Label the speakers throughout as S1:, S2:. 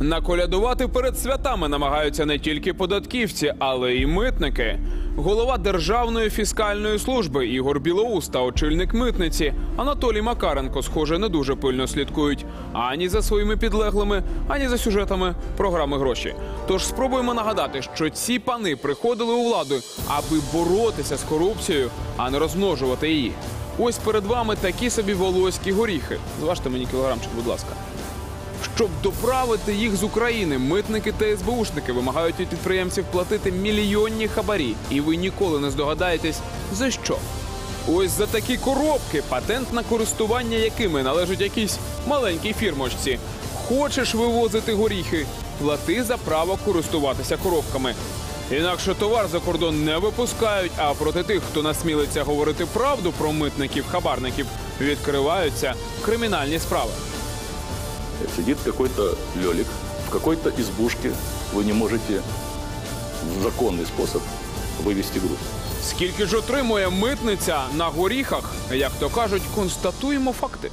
S1: Наколядувати перед святами намагаються не тільки податківці, але й митники. Голова Державної фіскальної служби Ігор Білоус та очільник митниці Анатолій Макаренко, схоже, не дуже пильно слідкують ані за своїми підлеглими, ані за сюжетами програми гроші. Тож спробуємо нагадати, що ці пани приходили у владу, аби боротися з корупцією, а не розмножувати її. Ось перед вами такі собі волоські горіхи. Зважте мені кілограмчик, будь ласка. Щоб доправити їх з України, митники та СБУшники вимагають від підприємців платити мільйонні хабарі, і ви ніколи не здогадаєтесь за що. Ось за такі коробки, патент на користування якими належить якійсь маленькій фірмочці. Хочеш вивозити горіхи, плати за право користуватися коробками. Інакше товар за кордон не випускають, а проти тих, хто насмілиться говорити правду про митників-хабарників, відкриваються кримінальні справи
S2: Сидит какой-то лелик в какой-то избушке. Вы не можете в законный способ вывести груз.
S1: Скільки ж отримує митниця на горіхах? Як то кажуть, констатуємо факти.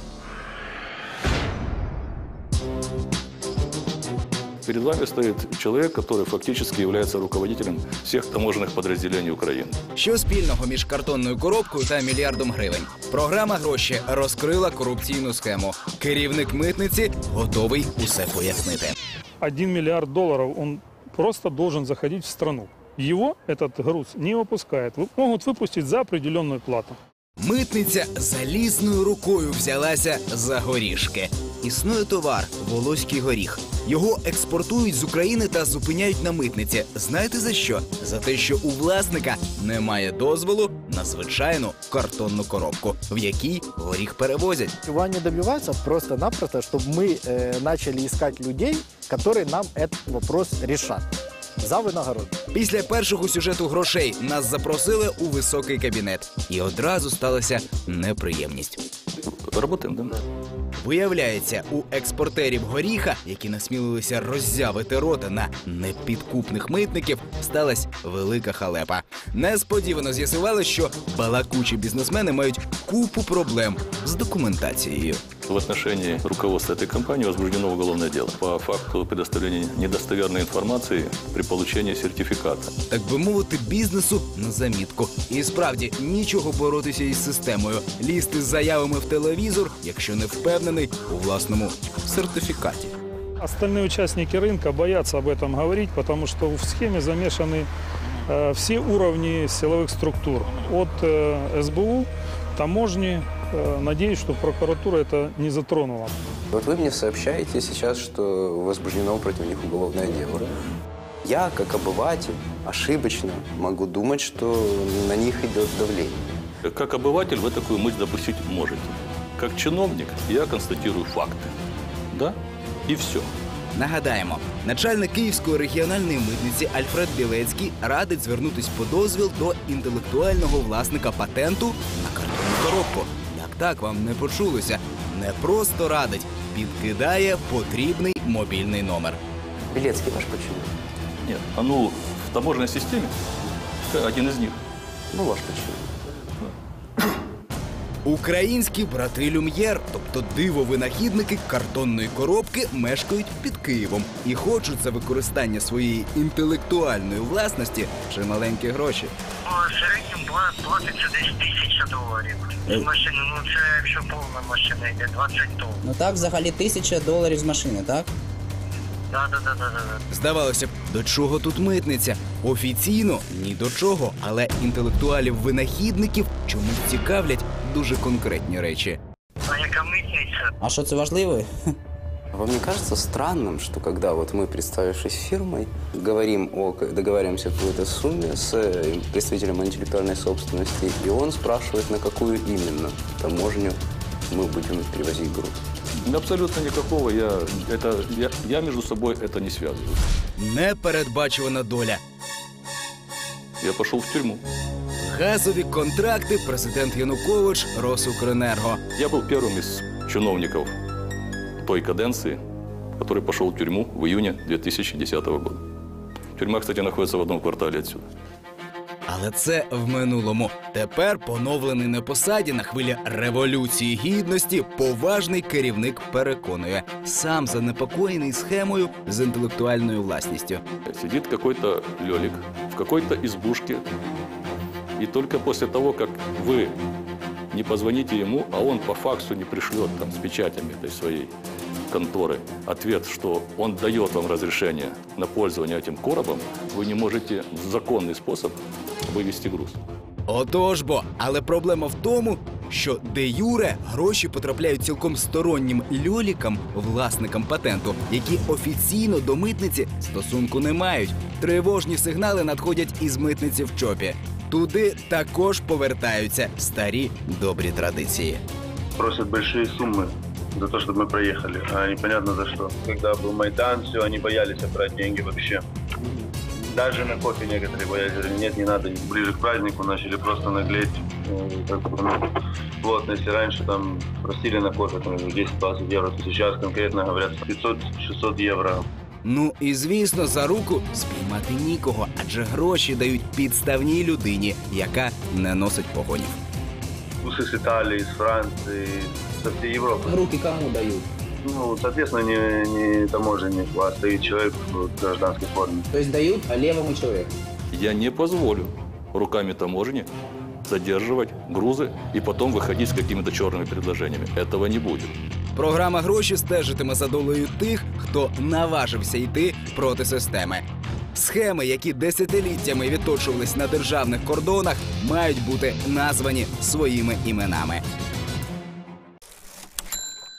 S2: Перед вами стоит человек, который фактически является руководителем всех таможенных подразделений Украины.
S3: Що спільного між картонною коробкою та мільярдом гривень? Програма гроші розкрила корупційну схему. Керівник митниці готовий усе пояснити.
S4: 1 миллиард долларов он просто должен заходить в страну. Его этот груз не выпускает. Вы- Могут выпустить за определенную плату.
S3: Митниця залізною рукою взялася за горішки. Існує товар волоський горіх. Його експортують з України та зупиняють на митниці. Знаєте за що? За те, що у власника немає дозволу на звичайну картонну коробку, в якій горіх перевозять.
S5: Чего они добиваются? Просто-напросто, чтобы мы э, начали искать людей, которые нам этот вопрос решат. За винагороду.
S3: Після першого сюжету грошей нас запросили у високий кабінет, і одразу сталася неприємність.
S2: Работаем, да?
S3: Виявляється, у експортерів горіха, які насмілилися роззявити рота на непідкупних митників, сталася велика халепа. Несподівано з'ясували, що балакучі бізнесмени мають купу проблем з документацією.
S2: В отношении руководства этой компании возбуждено уголовное дело по факту предоставления недостоверной информации при получении сертификата.
S3: Так би мовити, бізнесу на замітку. І справді нічого боротися із системою, лізти з заявами в телевізор, якщо не впевнений у власному сертифікаті.
S4: Остальные участники рынка боятся об этом говорить, потому что в схеме замешаны э, все уровни силовых структур. От э, СБУ, таможни. Э, надеюсь, что прокуратура это не затронула.
S6: Вот вы мне сообщаете сейчас, что возбуждено против них уголовное дело. Я, как обыватель, ошибочно могу думать, что на них идет давление.
S2: Как обыватель вы такую мысль допустить можете. Как чиновник я констатирую факты. Да? И все.
S3: Нагадаємо, начальник Київської регіональної митниці Альфред Білецький радить звернутись по дозвіл до інтелектуального власника патенту на картонну коробку. Так вам не почулося? Не просто радить, підкидає потрібний мобільний номер.
S6: Білецький ваш почему?
S2: Ні, а ну в таможенной системі один із них.
S6: Ну, ваш почему?
S3: Українські брати Люм'єр, тобто диво-винахідники картонної коробки, мешкають під Києвом і хочуть за використання своєї інтелектуальної власності чималенькі гроші.
S7: По середньому платиться десь тисяча доларів. З машини, ну це якщо повна машина йде 20 тонн.
S8: Ну так, взагалі тисяча доларів з машини, так?
S7: Да, да, да, да, да.
S3: Здавалося б, до чого тут митниця? Офіційно ні до чого, але інтелектуалів-винахідників чомусь цікавлять дуже конкретні речі.
S7: А яка митниця?
S8: А що це важливо?
S6: А Вам не кажется странным, что когда вот мы, представившись фирмой, говорим о, договариваемся о какой-то сумме с э, представителем интеллектуальной собственности, и он спрашивает, на какую именно таможню мы будем перевозить груз?
S2: Абсолютно никакого. Я, это, я, я между собой это не связываю.
S3: Непередбачувана доля.
S2: Я пошел в тюрьму.
S3: Газові контракти президент Янукович Росукренерго.
S2: Я был первым из чиновников той каденции, который пошел в тюрьму в июне 2010 года. Тюрьма, кстати, находится в одном квартале отсюда.
S3: Але Але це в минулому. Тепер поновлений на посаді на хвилі революції гідності. Поважний керівник переконує, сам занепокоєний схемою з інтелектуальною власністю.
S2: Сидит какой-то лелик в какой-то избушке, и только после того, как вы не позвоните ему, а он по факсу не пришлет там с печатями этой своей конторы ответ, что он дает вам разрешение на пользование этим коробом, вы не можете в законный способ вывести груз.
S3: Отож бо, але проблема в тому, що де юре гроші потрапляють цілком стороннім льолікам, власникам патенту, які офіційно до митниці стосунку не мають. Тривожні сигнали надходять із митниці в чопі. Туди також повертаються старі добрі традиції.
S9: просят большие суммы за то, чтобы мы проехали, а непонятно за что. Когда был Майдан, все, они боялись брать деньги вообще. Даже на кофе некоторые боялись, говорили, нет, не надо. И ближе к празднику начали просто наглеть. э, Как бы, ну, плотно, если раньше там просили на кофе там, 10-20 евро, то сейчас конкретно говорят 500-600 евро.
S3: Ну і звісно, за руку спіймати нікого, адже гроші дають підставній людині, яка не носить погонів.
S9: Усы с Италии, с Франции, со всей Европы.
S8: Руки кому дают?
S9: Ну, соответственно, не, не таможенник, а стоит человек в гражданской форме.
S8: То есть дают левому человеку.
S2: Я не позволю руками таможни задерживать грузы и потом выходить с какими-то черными предложениями. Этого не будет.
S3: Програма гроші стежитиме за долею тих, хто наважився йти проти системи. Схеми, які десятиліттями відточувались на державних кордонах, мають бути названі своїми іменами.